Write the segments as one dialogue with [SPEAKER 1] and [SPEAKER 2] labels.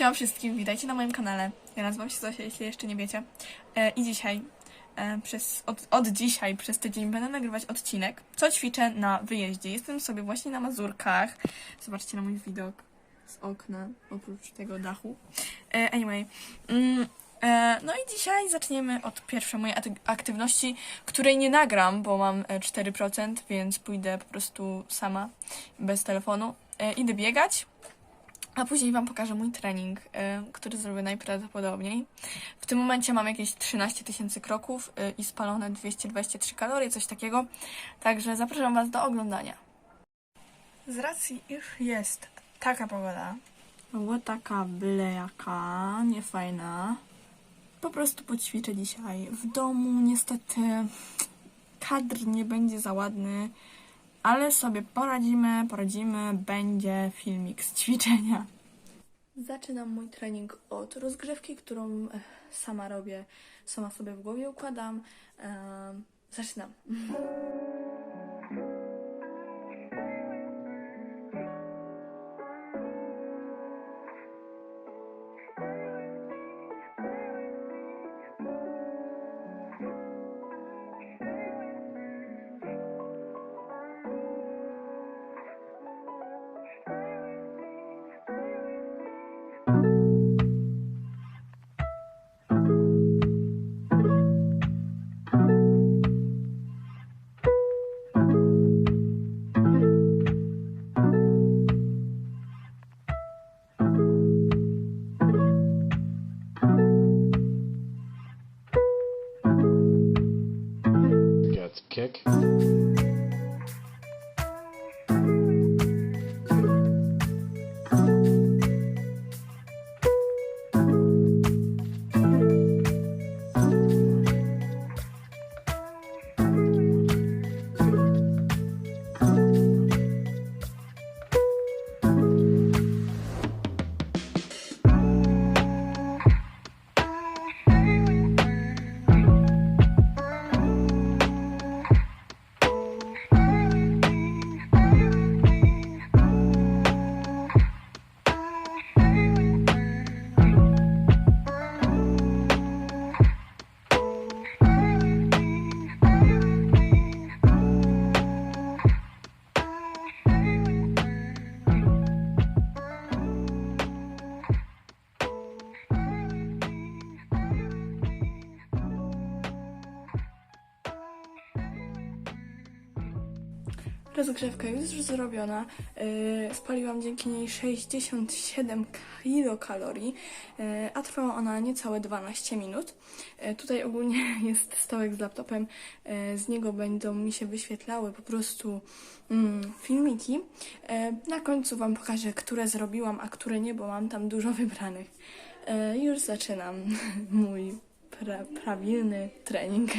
[SPEAKER 1] Siema wszystkim, witajcie na moim kanale. Ja nazywam się Zosia, jeśli jeszcze nie wiecie. E, I dzisiaj, e, przez, od, od dzisiaj, przez tydzień będę nagrywać odcinek, co ćwiczę na wyjeździe. Jestem sobie właśnie na Mazurkach. Zobaczcie na mój widok z okna, oprócz tego dachu. E, anyway. Mm, e, no i dzisiaj zaczniemy od pierwszej mojej aktywności, której nie nagram, bo mam e, 4%, więc pójdę po prostu sama, bez telefonu. E, idę biegać. A później Wam pokażę mój trening, y, który zrobię najprawdopodobniej. W tym momencie mam jakieś 13 tysięcy kroków y, i spalone 223 kalorie, coś takiego. Także zapraszam Was do oglądania. Z racji, iż jest taka pogoda, była taka blejaka, niefajna, po prostu poćwiczę dzisiaj w domu. Niestety kadr nie będzie za ładny, ale sobie poradzimy, poradzimy, będzie filmik z ćwiczenia. Zaczynam mój trening od rozgrzewki, którą eh, sama robię, sama sobie w głowie układam. Em, Zaczynam. Rozgrzewka już zrobiona. Yy, spaliłam dzięki niej 67 kilokalorii, yy, a trwała ona niecałe 12 minut. Yy, tutaj ogólnie jest stołek z laptopem, z niego będą mi się wyświetlały po prostu mm, filmiki. Na końcu Wam pokażę, które zrobiłam, a które nie, bo mam tam dużo wybranych. Już zaczynam mój pra prawilny trening.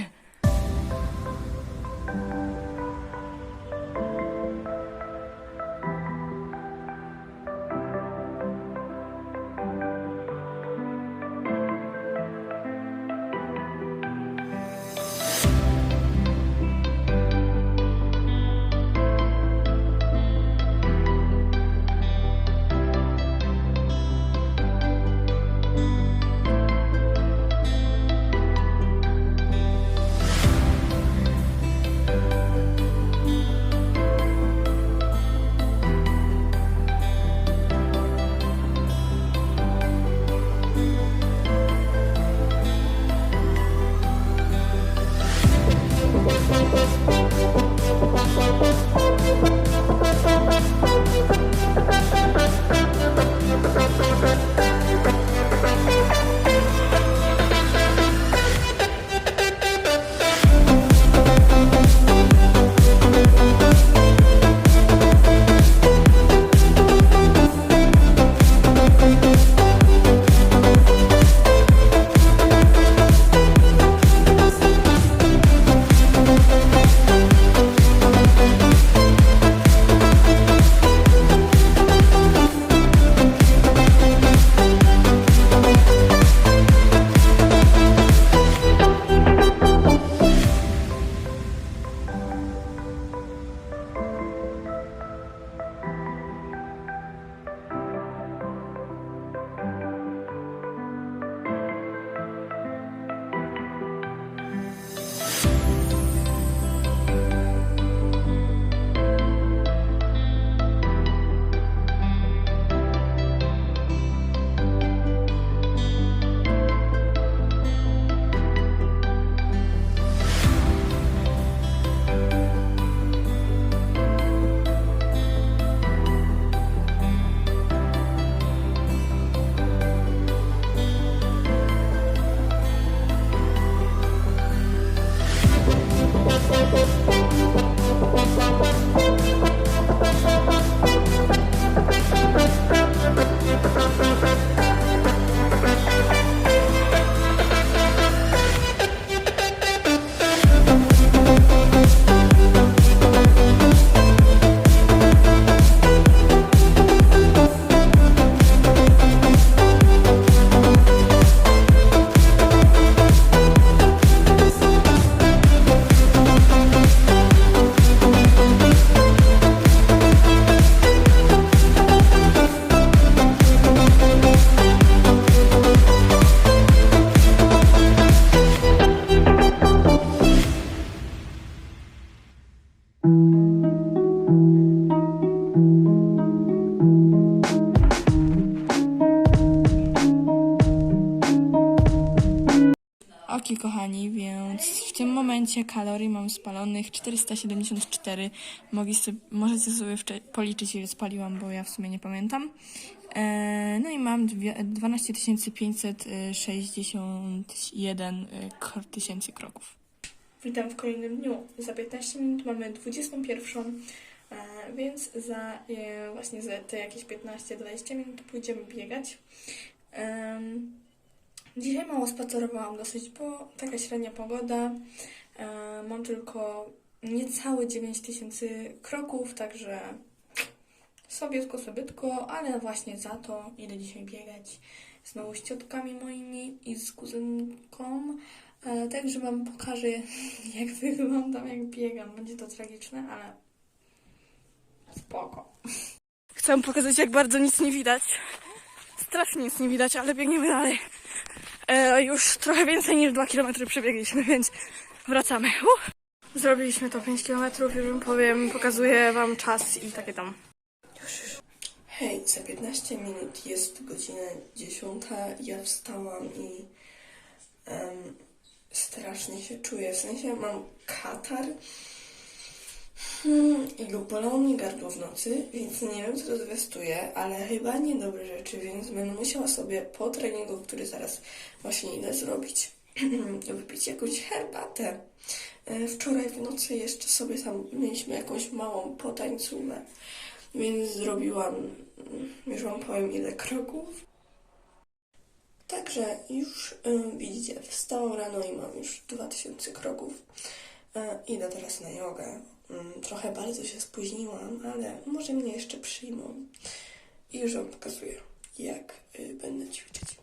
[SPEAKER 1] Momencie kalorii mam spalonych 474. Mogli sobie, możecie sobie policzyć, ile spaliłam, bo ja w sumie nie pamiętam. E, no i mam dwie- 12 561 e, tysięcy kroków. Witam w kolejnym dniu. Za 15 minut mamy 21, e, więc za e, właśnie za te jakieś 15-20 minut pójdziemy biegać. Dzisiaj mało spacerowałam dosyć, bo taka średnia pogoda. E, mam tylko niecałe 9 tysięcy kroków, także sobietko, sobietko, ale właśnie za to idę dzisiaj biegać znowu z ciotkami moimi i z kuzynką. E, także Wam pokażę, jak wyglądam, jak biegam. Będzie to tragiczne, ale spoko. Chcę pokazać, jak bardzo nic nie widać. Strasznie nic nie widać, ale biegniemy dalej. E, już trochę więcej niż 2 km przebiegliśmy, więc wracamy. Uh! Zrobiliśmy to 5 km, już wam powiem, pokazuję wam czas i takie tam.
[SPEAKER 2] Hej, za 15 minut jest godzina 10. Ja wstałam i em, strasznie się czuję. W sensie mam katar hmm, i bolą mi gardło w nocy, więc nie wiem, co to zwiastuje, ale chyba niedobre rzeczy, więc będę musiała sobie po treningu, który zaraz właśnie idę zrobić, wypić jakąś herbatę. E, Wczoraj w nocy jeszcze sobie tam mieliśmy jakąś małą potańcówę. Więc zrobiłam, mm, już wam powiem ile kroków. Także już y, widzicie, wstałam rano i mam już 2000 kroków. E, idę teraz na jogę. Mm, trochę bardzo się spóźniłam, ale może mnie jeszcze przyjmą. I już wam pokazuję, jak będę ćwiczyć.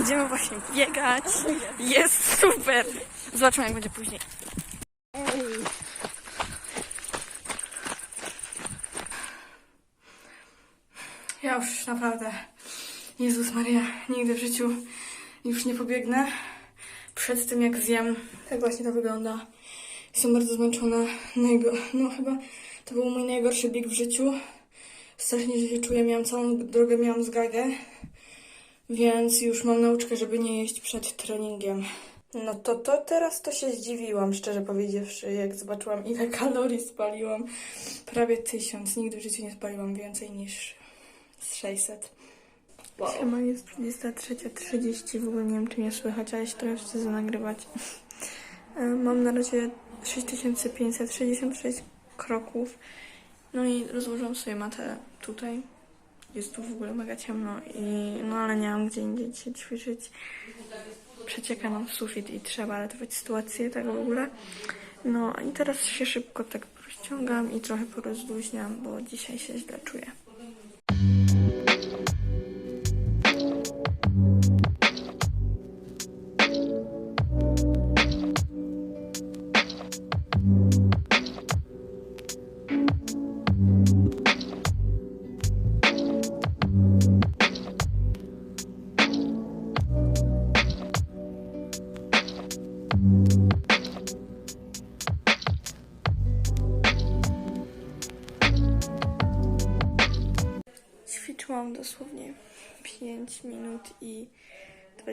[SPEAKER 1] Idziemy właśnie biegać. Jest super. Zobaczymy jak będzie później. Ja już naprawdę, Jezus Maria, nigdy w życiu już nie pobiegnę. Przed tym jak zjem, tak właśnie to wygląda. Jestem bardzo zmęczona. Najgo... No chyba to był mój najgorszy bieg w życiu. Strasznie się czuję, miałam całą drogę, miałam zgagę. Więc już mam nauczkę, żeby nie jeść przed treningiem. No to, to teraz to się zdziwiłam, szczerze powiedziawszy, jak zobaczyłam ile kalorii spaliłam. Prawie tysiąc. Nigdy w życiu nie spaliłam więcej niż z 600. Wow. Siema, jest 23.30, w ogóle nie wiem czy mnie słychać, ale się trochę wstydzę nagrywać. E, Mam na razie 6566 kroków. No i rozłożyłam sobie matę tutaj. Jest tu w ogóle mega ciemno i no ale nie mam gdzie indziej dzisiaj ćwiczyć. Przecieka nam sufit i trzeba ratować sytuację tego w ogóle. No i teraz się szybko tak rozciągam i trochę porozluźniam, bo dzisiaj się źle czuję.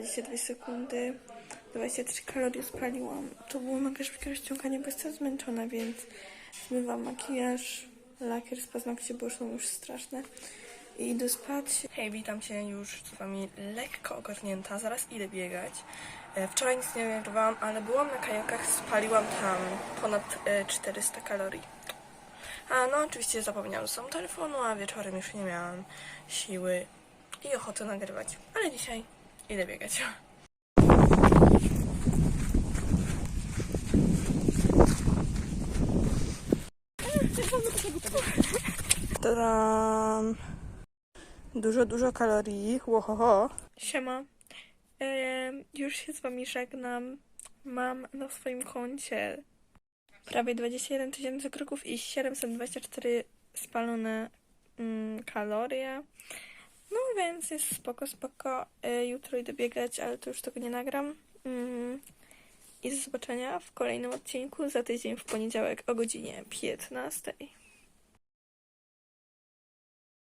[SPEAKER 1] 22 sekundy. 23 kalorie spaliłam. To było mega szybkie rozciąganie, bo jestem zmęczona, więc zmywam makijaż, lakier z paznokci, bo są już straszne. I idę spać. Hej, witam się już z wami lekko ogarnięta. Zaraz idę biegać. E, Wczoraj nic nie nagrywałam, ale byłam na kajakach, spaliłam tam ponad e, 400 kalorii. A no, oczywiście zapomniałam sobą telefonu, a wieczorem już nie miałam siły i ochoty nagrywać. Ale dzisiaj idę biegać. Tadam. Dużo, dużo kalorii. Łohoho. Siema. E, już się z wami żegnam. Mam na swoim koncie prawie 21 tysięcy kroków i 724 spalone mm, kalorie. No więc jest spoko, spoko. Y, jutro idę biegać, ale to już tego nie nagram. Mm, I do zobaczenia w kolejnym odcinku za tydzień w poniedziałek o godzinie 15.